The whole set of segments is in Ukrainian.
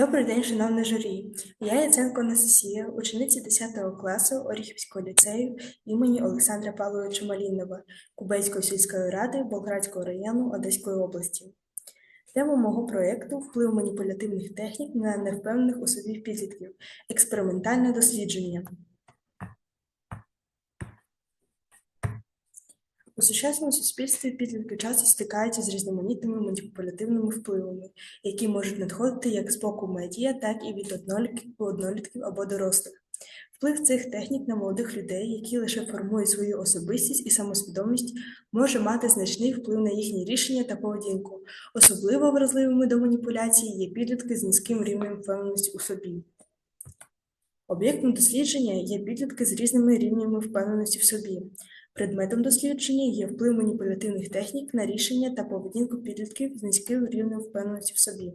Добрий день, шановне журі. Я Яценко Анастасія, учениця 10 класу Оріхівського ліцею імені Олександра Павловича Малінова Кубейської сільської ради Болградського району Одеської області. Тема мого проєкту вплив маніпулятивних технік на невпевнених у собі підлітків. Експериментальне дослідження. У сучасному суспільстві підлітки часто стикаються з різноманітними маніпулятивними впливами, які можуть надходити як з боку медіа, так і від однолітків, або дорослих. Вплив цих технік на молодих людей, які лише формують свою особистість і самосвідомість, може мати значний вплив на їхні рішення та поведінку. Особливо вразливими до маніпуляцій є підлітки з низьким рівнем впевненості у собі. Об'єктом дослідження є підлітки з різними рівнями впевненості в собі. Предметом дослідження є вплив маніпулятивних технік на рішення та поведінку підлітків з низьким рівнем впевненості в собі.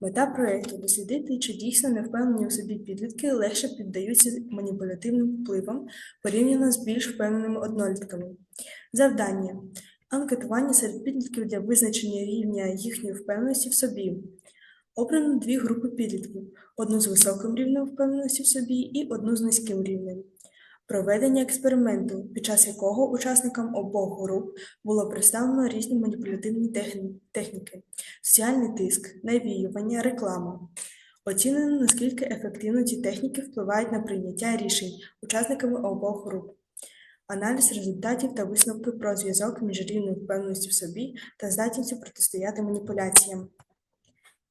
Мета проєкту дослідити, чи дійсно невпевнені у собі підлітки легше піддаються маніпулятивним впливам порівняно з більш впевненими однолітками. Завдання анкетування серед підлітків для визначення рівня їхньої впевненості в собі. Обрано дві групи підлітків: одну з високим рівнем впевненості в собі і одну з низьким рівнем. Проведення експерименту, під час якого учасникам обох груп було представлено різні маніпулятивні техніки, соціальний тиск, навіювання, реклама. Оцінено, наскільки ефективно ці техніки впливають на прийняття рішень учасниками обох груп. Аналіз результатів та висновки про зв'язок між рівнем впевненості в собі та здатністю протистояти маніпуляціям.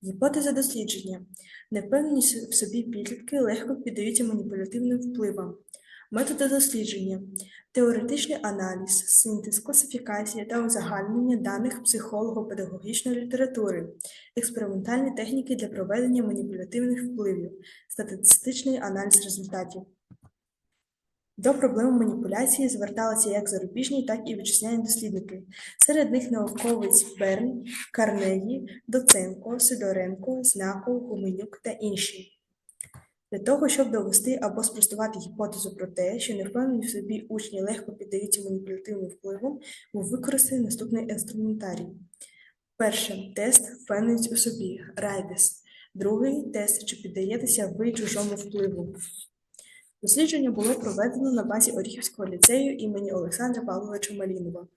Гіпотеза дослідження. Невпевнені в собі підлітки легко піддаються маніпулятивним впливам. Методи дослідження, теоретичний аналіз, синтез, класифікація та узагальнення даних психолого-педагогічної літератури, експериментальні техніки для проведення маніпулятивних впливів, статистичний аналіз результатів. До проблеми маніпуляції зверталися як зарубіжні, так і вітчизняні дослідники. Серед них науковець Берн, Карнегі, Доценко, Сидоренко, Знаков, Гуменюк та інші. Для того, щоб довести або спростувати гіпотезу про те, що невпевнені в собі учні легко піддаються маніпулятивним впливам, був використаний наступний інструментарій. Перше тест впевненість у собі Райдес. Другий тест, чи піддаєтеся ви чужому впливу. Дослідження було проведено на базі Оріхівського ліцею імені Олександра Павловича Малінова.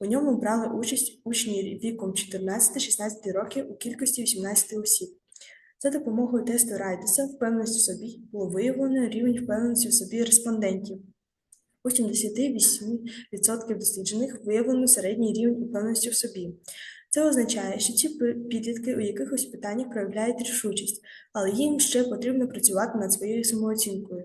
У ньому брали участь учні віком 14-16 років у кількості 18 осіб. За допомогою тесту Райдеса впевненість в собі було виявлено рівень впевненості в собі респондентів. У 78% досліджених виявлено середній рівень упевненості в собі. Це означає, що ці підлітки у якихось питаннях проявляють рішучість, але їм ще потрібно працювати над своєю самооцінкою.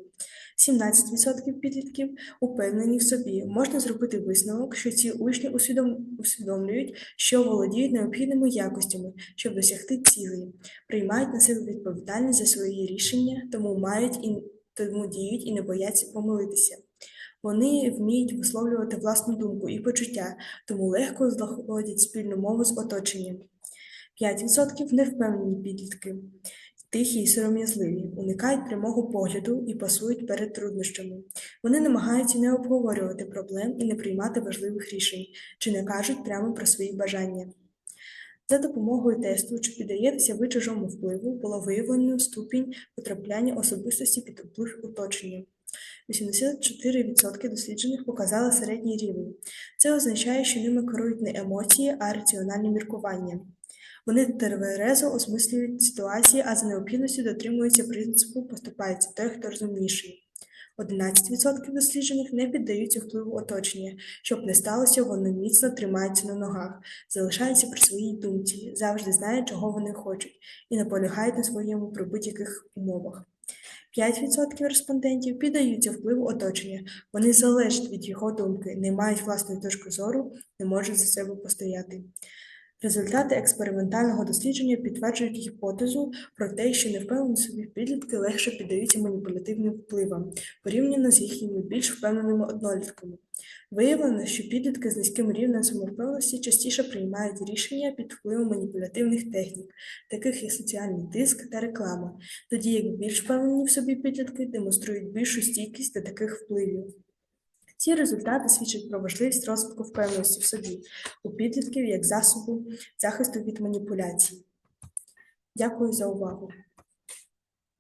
17% підлітків упевнені в собі. Можна зробити висновок, що ці учні усвідом... усвідомлюють, що володіють необхідними якостями, щоб досягти цілей, приймають на себе відповідальність за свої рішення, тому мають і тому діють і не бояться помилитися. Вони вміють висловлювати власну думку і почуття, тому легко знаходять спільну мову з оточенням. 5% невпевнені підлітки тихі й сором'язливі, уникають прямого погляду і пасують перед труднощами. Вони намагаються не обговорювати проблем і не приймати важливих рішень, чи не кажуть прямо про свої бажання. За допомогою тесту, чи піддаєтеся ви чужому впливу, було виявлено ступінь потрапляння особистості під вплив оточення. 84% досліджених показали середній рівень. Це означає, що ними керують не емоції, а раціональні міркування. Вони тверезо осмислюють ситуації, а за необхідністю дотримуються принципу поступається той, хто розумніший. 11% досліджених не піддаються впливу оточення. Щоб не сталося, вони міцно тримаються на ногах, залишаються при своїй думці, завжди знають, чого вони хочуть, і наполягають на своєму при будь-яких умовах. 5% респондентів піддаються впливу оточення, вони залежать від його думки, не мають власної точки зору, не можуть за себе постояти. Результати експериментального дослідження підтверджують гіпотезу про те, що невпевнені собі підлітки легше піддаються маніпулятивним впливам, порівняно з їхніми більш впевненими однолітками. Виявлено, що підлітки з низьким рівнем самовпевненості частіше приймають рішення під впливом маніпулятивних технік, таких як соціальний тиск та реклама, тоді як більш впевнені в собі підлітки демонструють більшу стійкість до таких впливів. Ці результати свідчать про важливість розвитку впевненості в собі у підлітків як засобу захисту від маніпуляцій. Дякую за увагу.